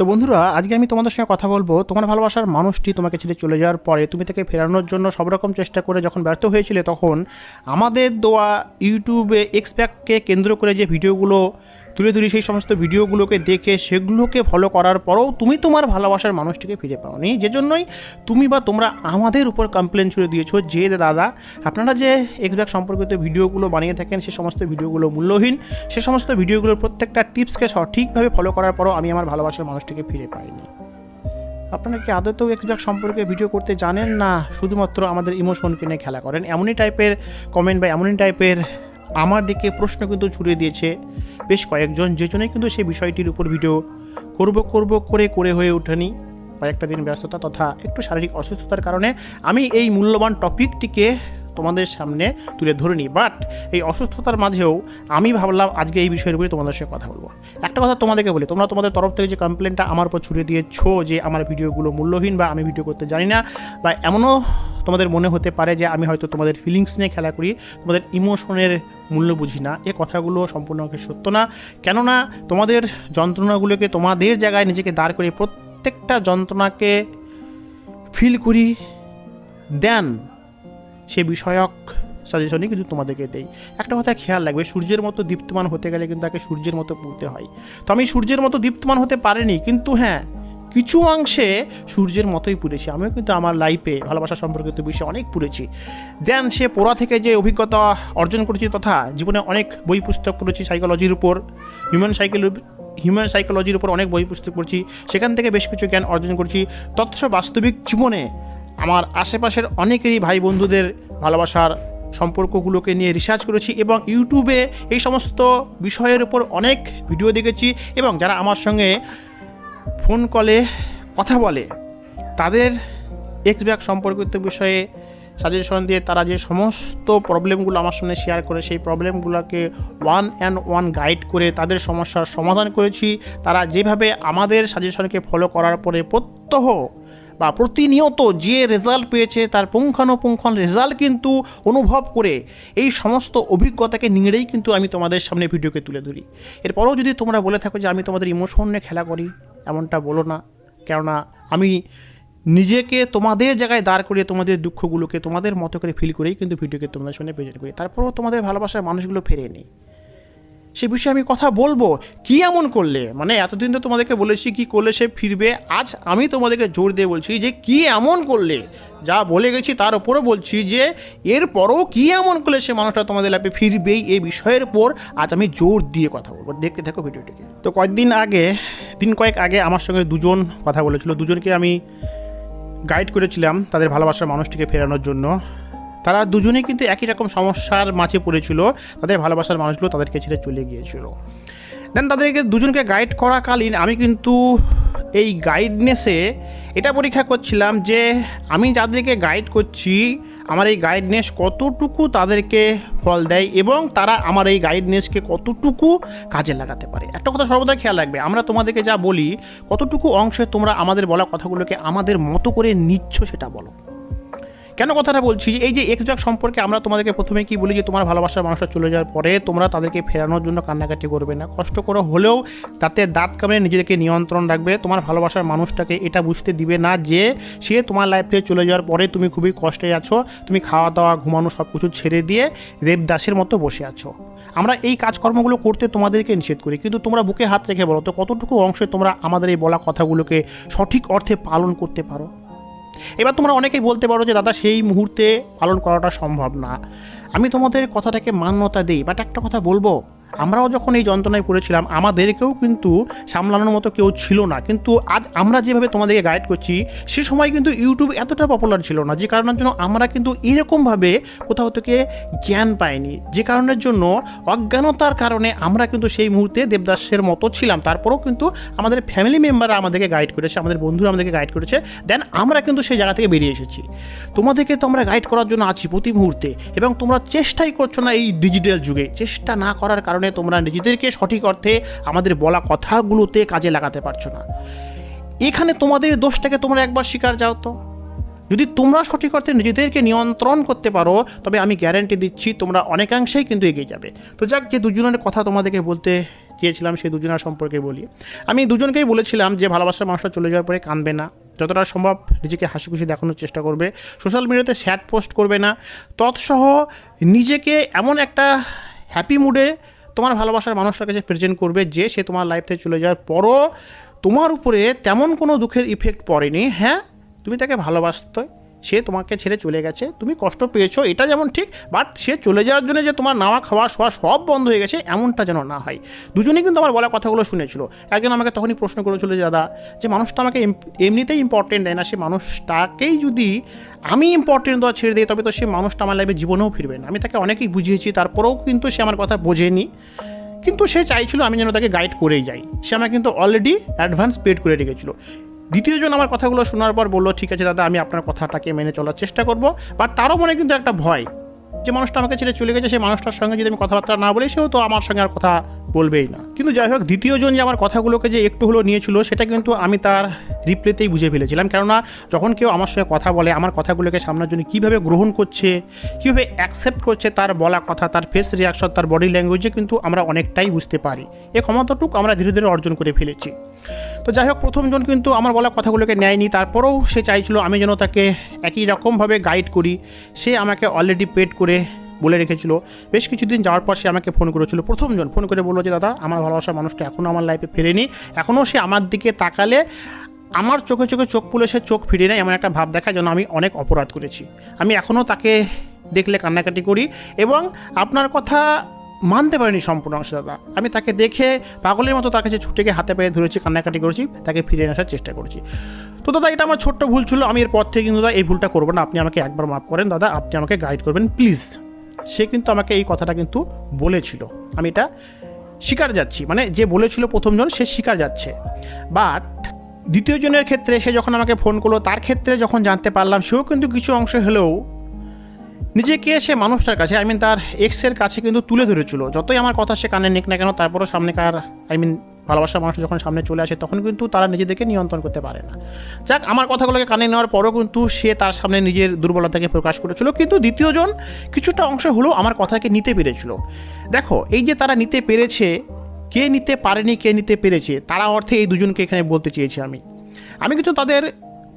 তো বন্ধুরা, আজকে আমি তোমাদের সঙ্গে কথা বলব। তোমার ভালোবাসার মানুষটি তোমাকে ছেড়ে চলে যাওয়ার পরে তুমি তাকে ফেরানোর জন্য সব রকম চেষ্টা করে যখন ব্যর্থ হয়েছিলে তখন আমাদের দেওয়া ইউটিউবে এক্সপ্যাককে কেন্দ্র করে যে ভিডিওগুলো তুলে ধরি সেই সমস্ত ভিডিওগুলোকে দেখে সেগুলোকে ফলো করার পরেও তুমি তোমার ভালোবাসার মানুষটিকে ফিরে পাওনি। যে জন্যই তুমি বা তোমরা আমাদের উপর কমপ্লেন ছুড়ে দিয়েছ যে দাদা, আপনারা যে এক্সব্যাক সম্পর্কিত ভিডিওগুলো বানিয়ে থাকেন, সে সমস্ত ভিডিওগুলো মূল্যহীন। সে সমস্ত ভিডিওগুলোর প্রত্যেকটা টিপসকে সঠিকভাবে ফলো করার পরও আমি আমার ভালোবাসার মানুষটিকে ফিরে পাইনি। আপনারা কি আদতেও এক্সব্যাক সম্পর্কে ভিডিও করতে জানেন না? শুধুমাত্র আমাদের ইমোশনকে নিয়ে খেলা করেন। এমনই টাইপের কমেন্ট বা এমনই টাইপের আমার দিকে প্রশ্ন কিন্তু ছুড়ে দিয়েছে। বেশ কয়েকজন যে জন্যই কিন্তু সেই বিষয়টির উপর ভিডিও করব করব করে করে হয়ে ওঠেনি। কয়েকটা দিন ব্যস্ততা তথা একটু শারীরিক অসুস্থতার কারণে আমি এই মূল্যবান টপিকটিকে তোমাদের সামনে তুলে ধরিনি। বাট এই অসুস্থতার মাঝেও আমি ভাবলাম আজকে এই বিষয়ের উপরে তোমাদের সঙ্গে কথা বলব। একটা কথা তোমাদেরকে বলি, তোমরা তোমাদের তরফ থেকে যে কমপ্লেনটা আমার উপর ছুড়ে দিয়েছ যে আমার ভিডিওগুলো মূল্যহীন বা আমি ভিডিও করতে জানি না, বা এমনও তোমাদের মনে হতে পারে যে আমি হয়তো তোমাদের ফিলিংস নিয়ে খেলা করি, তোমাদের ইমোশনের মূল্য বুঝি না, এ কথাগুলো সম্পূর্ণভাবে সত্য না। কেননা তোমাদের যন্ত্রণাগুলোকে তোমাদের জায়গায় নিজেকে দাঁড় করে প্রত্যেকটা যন্ত্রণাকে ফিল করি দেন সে বিষয়ক সাজেশনই কিন্তু তোমাদেরকে দেই। একটা কথা খেয়াল রাখবে, সূর্যের মতো দীপ্তমান হতে গেলে কিন্তু তাকে সূর্যের মতো পড়তে হয়। তো আমি সূর্যের মতো দীপ্তমান হতে পারিনি, কিন্তু হ্যাঁ কিছু অংশে সূর্যের মতোই পুড়েছি আমিও কিন্তু আমার লাইফে ভালোবাসা সম্পর্কিত বিষয়ে অনেক পুড়েছি দেন সে পড়া থেকে যে অভিজ্ঞতা অর্জন করেছি তথা জীবনে অনেক বই পুস্তক পড়েছি সাইকোলজির উপর হিউম্যান সাইকেল হিউম্যান সাইকোলজির উপর অনেক বই পুস্তক পড়ছি। সেখান থেকে বেশ কিছু জ্ঞান অর্জন করছি। তৎস বাস্তবিক জীবনে আমার আশেপাশের অনেকেরই ভাই বন্ধুদের ভালোবাসার সম্পর্কগুলোকে নিয়ে রিসার্চ করেছি এবং ইউটিউবে এই সমস্ত বিষয়ের উপর অনেক ভিডিও দেখেছি এবং যারা আমার সঙ্গে ফোন কলে কথা বলে, তাদের এক্স ব্যাক সম্পর্কিত বিষয়ে সাজেশন দিয়ে তারা যে সমস্ত প্রবলেমগুলো আমার সামনে শেয়ার করে, সেই প্রবলেমগুলোকে ওয়ান অ্যান্ড ওয়ান গাইড করে তাদের সমস্যার সমাধান করেছি। তারা যেভাবে আমাদের সাজেশনকে ফলো করার পরে প্রত্যহ বা প্রতিনিয়ত যে রেজাল্ট পেয়েছে তার পুঙ্খানুপুঙ্খন রেজাল্ট কিন্তু অনুভব করে এই সমস্ত অভিজ্ঞতাকে নিংড়েই কিন্তু আমি তোমাদের সামনে ভিডিওকে তুলে ধরি। এরপরেও যদি তোমরা বলে থাকো যে আমি তোমাদের ইমোশন নিয়ে খেলা করি, এমনটা বলো না। কেননা আমি নিজেকে তোমাদের জায়গায় দাঁড় করিয়ে তোমাদের দুঃখগুলোকে তোমাদের মতো করে ফিল করেই কিন্তু ভিডিওকে তোমাদের সামনে প্রেজেন্ট করি। তারপরেও তোমাদের ভালোবাসার মানুষগুলো ফেরে নেই। সে বিষয়ে আমি কথা বলব। কি এমন করলে? মানে এতদিন তো তোমাদেরকে বলেছি কি করলে সে ফিরবে। আজ আমি তোমাদেরকে জোর দিয়ে বলছি যে কি এমন করলে? যা বলে গেছি তার উপরও বলছি যে এরপরও কি এমন করলে সে মানুষটা তোমাদের লাইফে ফিরবেই এই বিষয়ের উপর আজ আমি জোর দিয়ে কথা বলব। দেখতে থাকো ভিডিওটিকে। তো কয়েকদিন আগে, দিন কয়েক আগে আমার সঙ্গে দুজন কথা বলেছিল। দুজনকে আমি গাইড করেছিলাম তাদের ভালোবাসার মানুষটিকে ফেরানোর জন্য। তারা দুজনেই কিন্তু একই রকম সমস্যার মাঝে পড়েছিল, তাদের ভালোবাসার মানুষগুলো তাদেরকে ছেড়ে চলে গিয়েছিল। দেন তাদেরকে দুজনকে গাইড করাকালীন আমি কিন্তু এই গাইডনেসে এটা পরীক্ষা করছিলাম যে আমি যাদেরকে গাইড করছি, আমার এই গাইডনেস কতটুকু তাদেরকে ফল দেয় এবং তারা আমার এই গাইডনেসকে কতটুকু কাজে লাগাতে পারে। একটা কথা সর্বদা খেয়াল রাখবে, আমরা তোমাদেরকে যা বলি, কতটুকু অংশে তোমরা আমাদের বলা কথাগুলোকে আমাদের মতো করে নিচ্ছ সেটা বলো। কেন কথাটা বলছি? এই যে এক্স ব্যাক সম্পর্কে আমরা তোমাদেরকে প্রথমে কি বলি যে তোমার ভালোবাসার মানুষটা চলে যাওয়ার পরে তোমরা তাদেরকে ফেরানোর জন্য কান্নাকাটি করবে না। কষ্ট করে হলেও তাতে দাঁত কামড়ে নিজেদেরকে নিয়ন্ত্রণ রাখবে। তোমার ভালোবাসার মানুষটাকে এটা বুঝতে দিবে না যে সে তোমার লাইফ থেকে চলে যাওয়ার পরে তুমি খুবই কষ্টে আছো, তুমি খাওয়া দাওয়া ঘুমানো সব কিছু ছেড়ে দিয়ে দেবদাসের মতো বসে আছো। আমরা এই কাজকর্মগুলো করতে তোমাদেরকে নিষেধ করি। কিন্তু তোমরা বুকে হাত রেখে বলো তো কতটুকু অংশে তোমরা আমাদের এই বলা কথাগুলোকে সঠিক অর্থে পালন করতে পারো? এবার তোমরা অনেকেই বলতে পারো যে, দাদা, সেই মুহূর্তে পালন করাটা সম্ভব না। আমি তোমাদের কথাটাকে মান্যতা দিই বাট একটা কথা বলব আমরাও যখন এই যন্ত্রণায় পড়েছিলাম, আমাদেরকেও কিন্তু সামলানোর মতো কেউ ছিল না। কিন্তু আজ আমরা যেভাবে তোমাদেরকে গাইড করছি, সে সময় কিন্তু ইউটিউব এতটা পপুলার ছিল না, যে কারণের জন্য আমরা কিন্তু এরকমভাবে কোথাও থেকে জ্ঞান পাইনি। যে কারণের জন্য অজ্ঞানতার কারণে আমরা কিন্তু সেই মুহূর্তে দেবদাসের মতো ছিলাম। তারপরেও কিন্তু আমাদের ফ্যামিলি মেম্বাররা আমাদেরকে গাইড করেছে, আমাদের বন্ধুরা আমাদেরকে গাইড করেছে। দেন আমরা কিন্তু সেই জায়গা থেকে বেরিয়ে এসেছি। তোমাদেরকে তো আমরা গাইড করার জন্য আছি প্রতি মুহূর্তে, এবং তোমরা চেষ্টাই করছ না এই ডিজিটাল যুগে। চেষ্টা না করার কারণে তোমরা নিজেদেরকে সঠিক অর্থে আমাদের বলা কথাগুলোতে কাজে লাগাতে পারছ না। এখানে তোমাদের দোষটাকে তোমরা একবার স্বীকার যাও তো। যদি তোমরা সঠিক অর্থে নিজেদেরকে নিয়ন্ত্রণ করতে পারো, তবে আমি গ্যারান্টি দিচ্ছি তোমরা অনেকাংশেই কিন্তু এগিয়ে যাবে। তো যাক, যে দুজনের কথা তোমাদেরকে বলতে চেয়েছিলাম, সেই দুজনের সম্পর্কে বলি। আমি দুজনকেই বলেছিলাম যে ভালোবাসার মানুষটা চলে যাওয়ার পরে কাঁদবে না। যতটা সম্ভব নিজেকে হাসি খুশি দেখানোর চেষ্টা করবে। সোশ্যাল মিডিয়াতে স্যাড পোস্ট করবে না। তৎসহ নিজেকে এমন একটা হ্যাপি মুডে তোমার ভালোবাসার মানুষটার কাছে প্রেজেন্ট করবে যে সে তোমার লাইফ থেকে চলে যাওয়ার পরও তোমার উপরে তেমন কোনো দুঃখের ইফেক্ট পড়েনি। হ্যাঁ? তুমি তাকে ভালোবাসতে সে তোমাকে ছেড়ে চলে গেছে। তুমি কষ্ট পেয়েছ, এটা যেমন ঠিক বাট সে চলে যাওয়ার জন্য যে তোমার নাওয়া, খাওয়া, শোয়া সব বন্ধ হয়ে গেছে, এমনটা যেন না হয়। দুজনেই কিন্তু আমার বলা কথাগুলো শুনেছিল। একজন আমাকে তখনই প্রশ্ন করেছিল যে, দাদা, যে মানুষটা আমাকে এমনিতেই ইম্পর্টেন্ট দেয় না, সে মানুষটাকেই যদি আমি ইম্পর্টেন্ট দেওয়া ছেড়ে দিই, তবে তো সে মানুষটা আমার লাইফে জীবনেও ফিরবে না। আমি তাকে অনেকেই বুঝিয়েছি, তারপরেও কিন্তু সে আমার কথা বোঝেনি। কিন্তু সে চাইছিল আমি যেন তাকে গাইড করেই যাই। সে আমাকে কিন্তু অলরেডি অ্যাডভান্স পেড করে রেখেছিল। দ্বিতীয়জন আমার কথাগুলো শোনার পর বলল, ঠিক আছে দাদা, আমি আপনার কথাটাকে মেনে চলার চেষ্টা করব। বাট তারও মনে কিন্তু একটা ভয় যে মানুষটা আমাকে ছেড়ে চলে গেছে, সেই মানুষটার সঙ্গে যদি আমি কথাবার্তা না বলি, সেও তো আমার সঙ্গে আর কথা বলবেই না। কিন্তু যাই হোক দ্বিতীয়জন যে আমার কথাগুলোকে যে একটু হলেও নিয়েছিল, সেটা কিন্তু আমি তার রিপ্লেতেই বুঝে ফেলেছিলাম। কেননা, যখন কেউ আমার সঙ্গে কথা বলে, আমার কথাগুলোকে সামনের জন্য কীভাবে গ্রহণ করছে, কীভাবে অ্যাকসেপ্ট করছে তার বলা কথা, তার ফেস রিয়াকশন তার বডি ল্যাঙ্গুয়েজে কিন্তু আমরা অনেকটাই বুঝতে পারি। এ ক্ষমতাটুকু আমরা ধীরে ধীরে অর্জন করে ফেলেছি। তো যাই হোক প্রথমজন কিন্তু আমার বলা কথাগুলোকে নেয়নি। তারপরেও সে চাইছিল আমি যেন তাকে একই রকমভাবে গাইড করি। সে আমাকে অলরেডি পেড করে বলে রেখেছিল। বেশ কিছুদিন যাওয়ার পর সে আমাকে ফোন করেছিল। প্রথমজন ফোন করে বলল যে, দাদা, আমার ভালোবাসার মানুষটা এখনও আমার লাইফে ফেরেনি। এখনও সে আমার দিকে তাকালে আমার চোখে চোখে চোখ পুলে সে চোখ ফিরে নেয় এমন একটা ভাব দেখায় যেন আমি অনেক অপরাধ করেছি। আমি এখনও তাকে দেখলে কান্নাকাটি করি এবং আপনার কথা মানতে পারিনি সম্পূর্ণ অংশ, দাদা। আমি তাকে দেখে পাগলের মতো তার কাছে ছুটে গিয়ে হাতে পায়ে ধরেছি, কান্নাকাটি করেছি, তাকে ফিরে আসার চেষ্টা করেছি। তো দাদা, এটা আমার ছোট্ট ভুল ছিল। আমি এর পর থেকে কিন্তু, দাদা, এই ভুলটা করব না। আপনি আমাকে একবার মাফ করেন, দাদা। আপনি আমাকে গাইড করবেন প্লিজ সে কিন্তু আমাকে এই কথাটা কিন্তু বলেছিল। আমি এটা স্বীকার যাচ্ছি। মানে যে বলেছিল প্রথমজন, সে স্বীকার যাচ্ছে। বাট দ্বিতীয় জনের ক্ষেত্রে সে যখন আমাকে ফোন করল, তার ক্ষেত্রে যখন জানতে পারলাম, সেও কিন্তু কিছু অংশ হলেও নিজেকে সে মানুষটার কাছে আই মিন তার এক্সের কাছে কিন্তু তুলে ধরেছিল। যতই আমার কথা সে কানে নিক না কেন, তারপরও সামনেকার আই মিন ভালোবাসার মানুষ যখন সামনে চলে আসে, তখন কিন্তু তারা নিজেদেরকে নিয়ন্ত্রণ করতে পারে না। যাক, আমার কথাগুলোকে কানে নেওয়ার পরও কিন্তু সে তার সামনে নিজের দুর্বলতাকে প্রকাশ করেছিল। কিন্তু দ্বিতীয়জন কিছুটা অংশ হলেও আমার কথাকে নিতে পেরেছিল। দেখো, এই যে তারা নিতে পেরেছে, কে নিতে পারেনি, কে নিতে পেরেছে, তারা অর্থে এই দুজনকে এখানে বলতে চেয়েছি আমি। আমি কিন্তু তাদের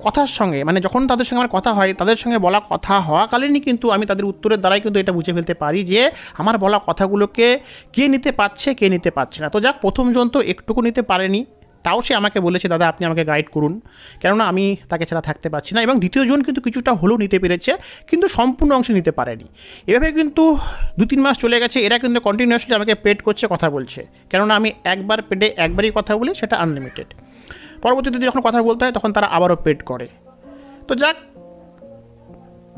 কথার সঙ্গে মানে যখন তাদের সঙ্গে আমার কথা হয়, তাদের সঙ্গে বলা কথা হওয়াকালীনই কিন্তু আমি তাদের উত্তরের দ্বারাই কিন্তু এটা বুঝে ফেলতে পারি যে আমার বলা কথাগুলোকে কে নিতে পারছে, কে নিতে পারছে না। তো যাক প্রথমজন তো একটুকু নিতে পারেনি, তাও সে আমাকে বলেছে, দাদা, আপনি আমাকে গাইড করুন। কেননা আমি তাকে ছাড়া থাকতে পারছি না এবং দ্বিতীয়জন কিন্তু কিছুটা হলেও নিতে পেরেছে, কিন্তু সম্পূর্ণ অংশে নিতে পারেনি। এভাবে কিন্তু দু তিন মাস চলে গেছে, এরা কিন্তু কন্টিনিউয়াসলি আমাকে পেড করছে, কথা বলছে। কেননা আমি একবার পেডে একবারই কথা বলি, সেটা আনলিমিটেড পরবর্তীতে যখন কথা বলতে হয়, তখন তারা আবারও পেট করে। তো যাক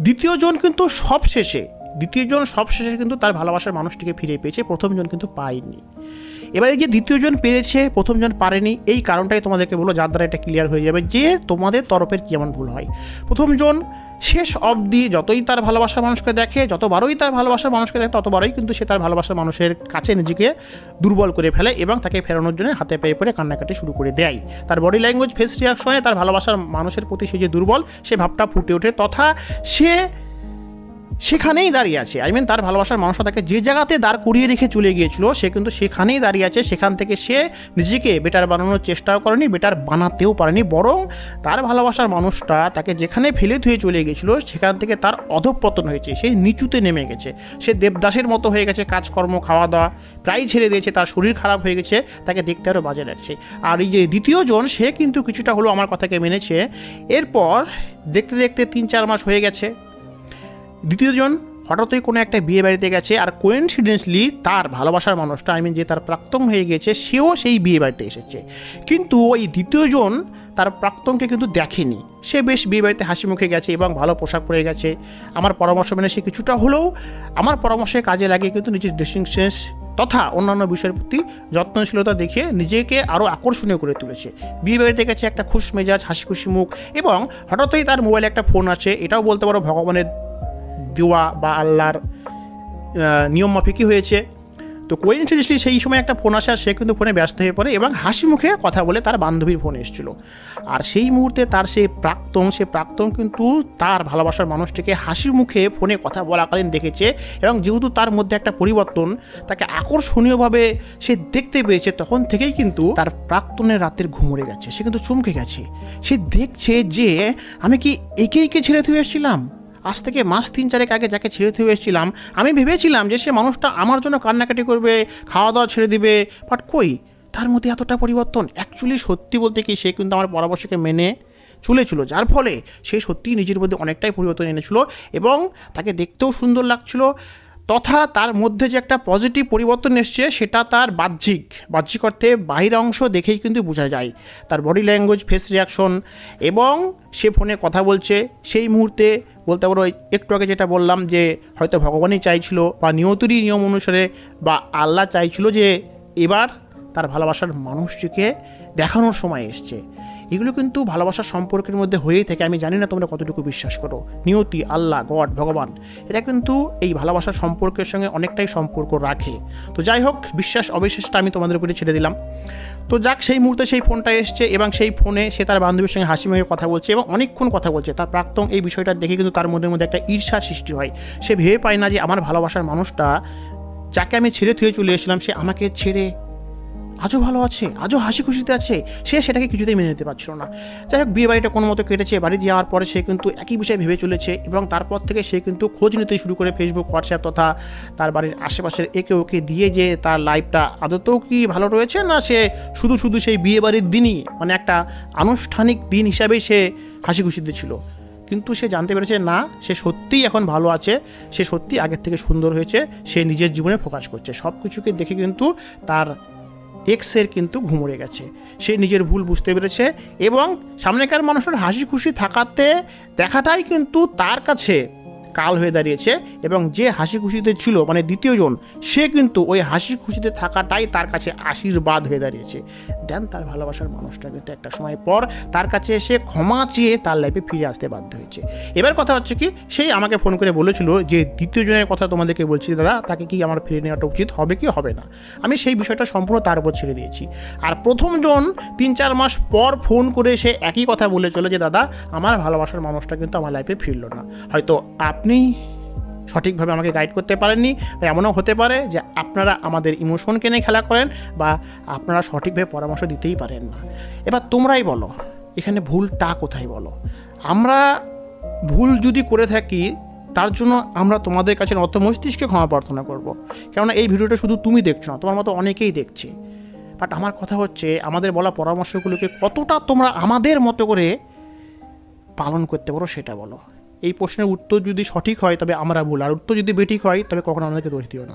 দ্বিতীয়জন কিন্তু সব শেষে দ্বিতীয়জন সব শেষে কিন্তু তার ভালোবাসার মানুষটিকে ফিরে পেয়েছে প্রথমজন কিন্তু পায়নি। এবার এই যে দ্বিতীয়জন পেরেছে প্রথমজন পারেনি, এই কারণটাই তোমাদেরকে বলো যার দ্বারা এটা ক্লিয়ার হয়ে যাবে যে তোমাদের তরফের কেমন ভুল হয়। প্রথমজন শেষ অবধি যতই তার ভালোবাসার মানুষকে দেখে, যতবারই তার ভালোবাসার মানুষকে দেখে, ততবারই কিন্তু সে তার ভালোবাসার মানুষের কাছে নিজেকে দুর্বল করে ফেলে এবং তাকে ফেরানোর জন্য হাতে পেয়ে পড়ে কান্নাকাটি শুরু করে দেয়। তার বডি ল্যাঙ্গুয়েজ ফেস রিয়াকশনে তার ভালোবাসার মানুষের প্রতি সে যে দুর্বল, সে ভাবটা ফুটে ওঠে। তথা সে সেখানেই দাঁড়িয়ে আছে। আই মিন তার ভালোবাসার মানুষটা তাকে যে জায়গাতে দাঁড় করিয়ে রেখে চলে গিয়েছিল, সে কিন্তু সেখানেই দাঁড়িয়ে আছে। সেখান থেকে সে নিজেকে বেটার বানানোর চেষ্টাও করেনি বেটার বানাতেও পারেনি। বরং তার ভালোবাসার মানুষটা তাকে যেখানে ফেলে ধুয়ে চলে গিয়েছিল, সেখান থেকে তার অধঃপতন হয়েছে। সে নিচুতে নেমে গেছে। সে দেবদাসের মতো হয়ে গেছে, কাজকর্ম খাওয়া দাওয়া প্রায় ছেড়ে দিয়েছে। তার শরীর খারাপ হয়ে গেছে, তাকে দেখতে আরও বাজে লাগছে। আর এই যে দ্বিতীয়জন, সে কিন্তু কিছুটা হলেও আমার কথাকে মেনেছে। এরপর দেখতে দেখতে তিন চার মাস হয়ে গেছে। দ্বিতীয়জন হঠাৎই কোনো একটা বিয়ে বাড়িতে গেছে আর কোয়েন্সিডেন্সলি তার ভালোবাসার মানুষটা আই মিন যে তার প্রাক্তন হয়ে গেছে সেও সেই বিয়ে বাড়িতে এসেছে। কিন্তু ওই দ্বিতীয়জন তার প্রাক্তনকে কিন্তু দেখেনি। সে বেশ বিয়ে বাড়িতে হাসি মুখে গেছে এবং ভালো পোশাক পরে গেছে। আমার পরামর্শ মেনে সে কিছুটা হলেও আমার পরামর্শে কাজে লাগিয়ে কিন্তু নিজের ড্রেসিং সেন্স তথা অন্যান্য বিষয়ের প্রতি যত্নশীলতা দেখে নিজেকে আরও আকর্ষণীয় করে তুলেছে। বিয়ে বাড়িতে গেছে, একটা খুশ মেজাজ, হাসি খুশি মুখ এবং হঠাৎই তার মোবাইলে একটা ফোন আছে এটাও বলতে পারো ভগবানের দেওয়া বা আল্লাহর নিয়ম মাফিকই হয়েছে। তো কোইন্সিডেন্টলি সেই সময় একটা ফোন আসে আর সে কিন্তু ফোনে ব্যস্ত হয়ে পড়ে এবং হাসি মুখে কথা বলে তার বান্ধবীর ফোন এসেছিল। আর সেই মুহূর্তে তার সেই প্রাক্তন, সে প্রাক্তন কিন্তু তার ভালোবাসার মানুষটিকে হাসি মুখে ফোনে কথা বলাকালীন দেখেছে এবং যেহেতু তার মধ্যে একটা পরিবর্তন, তাকে আকর্ষণীয়ভাবে সে দেখতে পেয়েছে, তখন থেকেই কিন্তু তার প্রাক্তনের রাতের ঘুমরে গেছে। সে কিন্তু চমকে গেছে। সে দেখছে যে, আমি কি একে একে ছেড়ে থুয়ে এসেছিলাম আজ থেকে মাস তিন চারেক আগে যাকে ছেড়ে থুয়ে এসেছিলাম, আমি ভেবেছিলাম যে সে মানুষটা আমার জন্য কান্নাকাটি করবে খাওয়া দাওয়া ছেড়ে দিবে বাট কই? তার মধ্যে এতটা পরিবর্তন? অ্যাকচুয়ালি সত্যি বলতে কি সে কিন্তু আমার পরামর্শকে মেনে চলেছিল, যার ফলে সে সত্যিই নিজের মধ্যে অনেকটাই পরিবর্তন এনেছিল এবং তাকে দেখতেও সুন্দর লাগছিল, তথা তার মধ্যে যে একটা পজিটিভ পরিবর্তন এসছে সেটা তার বাহ্যিক বাহ্যিক অর্থে বাহির অংশ দেখেই কিন্তু বোঝা যায়, তার বডি ল্যাঙ্গুয়েজ ফেস রিয়াকশন এবং সে ফোনে কথা বলছে, সেই মুহূর্তে বলতে পারো, একটু আগে যেটা বললাম যে হয়তো ভগবানই চাইছিল বা নিয়তিরই নিয়ম অনুসারে বা আল্লাহ চাইছিল যে এবার তার ভালোবাসার মানুষটিকে দেখানোর সময় এসছে। এগুলো কিন্তু ভালোবাসার সম্পর্কের মধ্যে হয়েই থাকে। আমি জানি না তোমরা কতটুকু বিশ্বাস করো। নিয়তি, আল্লাহ, গড, ভগবান, এটা কিন্তু এই ভালোবাসার সম্পর্কের সঙ্গে অনেকটাই সম্পর্ক রাখে। তো যাই হোক, বিশ্বাস অবিশ্বাসটা আমি তোমাদের উপরে ছেড়ে দিলাম। তো যাক, সেই মুহূর্তে সেই ফোনটা এসছে এবং সেই ফোনে সে তার বান্ধবীর সঙ্গে হাসি মুখে কথা বলছে এবং অনেকক্ষণ কথা বলছে। তার প্রাক্তন এই বিষয়টা দেখে কিন্তু তার মধ্যে মধ্যে একটা ঈর্ষার সৃষ্টি হয়। সে ভেবে পায় না যে আমার ভালোবাসার মানুষটা যাকে আমি ছেড়ে থুয়ে চলে এসেছিলাম, সে আমাকে ছেড়ে আজও ভালো আছে, আজও হাসি খুশিতে আছে। সে সেটাকে কিছুতেই মেনে নিতে পারছিল না। যাই হোক বিয়ে বাড়িটা কোনো মতো কেটেছে, বাড়ি যাওয়ার পরে সে কিন্তু একই বিষয়ে ভেবে চলেছে এবং তারপর থেকে সে কিন্তু খোঁজ নিতে শুরু করে ফেসবুক হোয়াটসঅ্যাপ তথা তার বাড়ির আশেপাশের একে ওকে দিয়ে যে তার লাইফটা আদতেও কি ভালো রয়েছে না সে শুধু শুধু সেই বিয়ে বাড়ির দিনই মানে একটা আনুষ্ঠানিক দিন হিসাবেই সে হাসি খুশিতে ছিল। কিন্তু সে জানতে পেরেছে না, সে সত্যিই এখন ভালো আছে, সে সত্যি আগের থেকে সুন্দর হয়েছে, সে নিজের জীবনে ফোকাস করছে। সব কিছুকে দেখে কিন্তু তার এক্সের কিন্তু ঘুমড়ে গেছে। সে নিজের ভুল বুঝতে পেরেছে এবং সামনেকার মানুষের হাসি খুশি থাকাতে, দেখাটাই কিন্তু তার কাছে কাল হয়ে দাঁড়িয়েছে এবং যে হাসি খুশিতে ছিল মানে দ্বিতীয়জন, সে কিন্তু ওই হাসি খুশিতে থাকাটাই তার কাছে আশীর্বাদ হয়ে দাঁড়িয়েছে। দেন তার ভালোবাসার মানুষটা কিন্তু একটা সময় পর তার কাছে এসে ক্ষমা চেয়ে তার লাইফে ফিরে আসতে বাধ্য হয়েছে। এবার কথা হচ্ছে কি, সেই আমাকে ফোন করে বলেছিল যে, দ্বিতীয়জনের কথা তোমাদেরকে বলছি দাদা, তাকে কি আমার ফিরে নেওয়াটা উচিত হবে কি হবে না? আমি সেই বিষয়টা সম্পূর্ণ তার উপর ছেড়ে দিয়েছি। আর প্রথমজন তিন চার মাস পর ফোন করে সে একই কথা বলে চলে যে, দাদা, আমার ভালোবাসার মানুষটা কিন্তু আমার লাইফে ফিরলো না। হয়তো আপনি সঠিকভাবে আমাকে গাইড করতে পারেননি বা এমনও হতে পারে যে আপনারা আমাদের ইমোশনকে নিয়ে খেলা করেন বা আপনারা সঠিকভাবে পরামর্শ দিতেই পারেন না। এবার তোমরাই বলো, এখানে ভুলটা কোথায় বলো? আমরা ভুল যদি করে থাকি, তার জন্য আমরা তোমাদের কাছে নত মস্তিষ্কে ক্ষমা প্রার্থনা করব। কেননা এই ভিডিওটা শুধু তুমি দেখছ না, তোমার মতো অনেকেই দেখছে। বাট আমার কথা হচ্ছে, আমাদের বলা পরামর্শগুলোকে কতটা তোমরা আমাদের মতো করে পালন করতে পারো সেটা বলো। এই প্রশ্নের উত্তর যদি সঠিক হয় তবে আমরা ভুল। আর উত্তর যদি বেঠিক হয়, তবে কখনো আমাদেরকে দোষ দিও না।